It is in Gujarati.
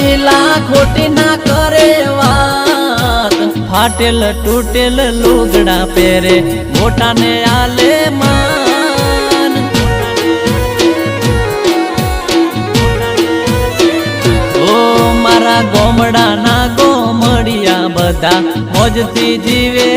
મન ખોટી ના કરે વાત. ફાટેલ તૂટેલ લુગડા પહેરે, મોટાને આલે માન. ઓ મારા ગોમડાના ગોમડિયા બધા, મોજથી જીવે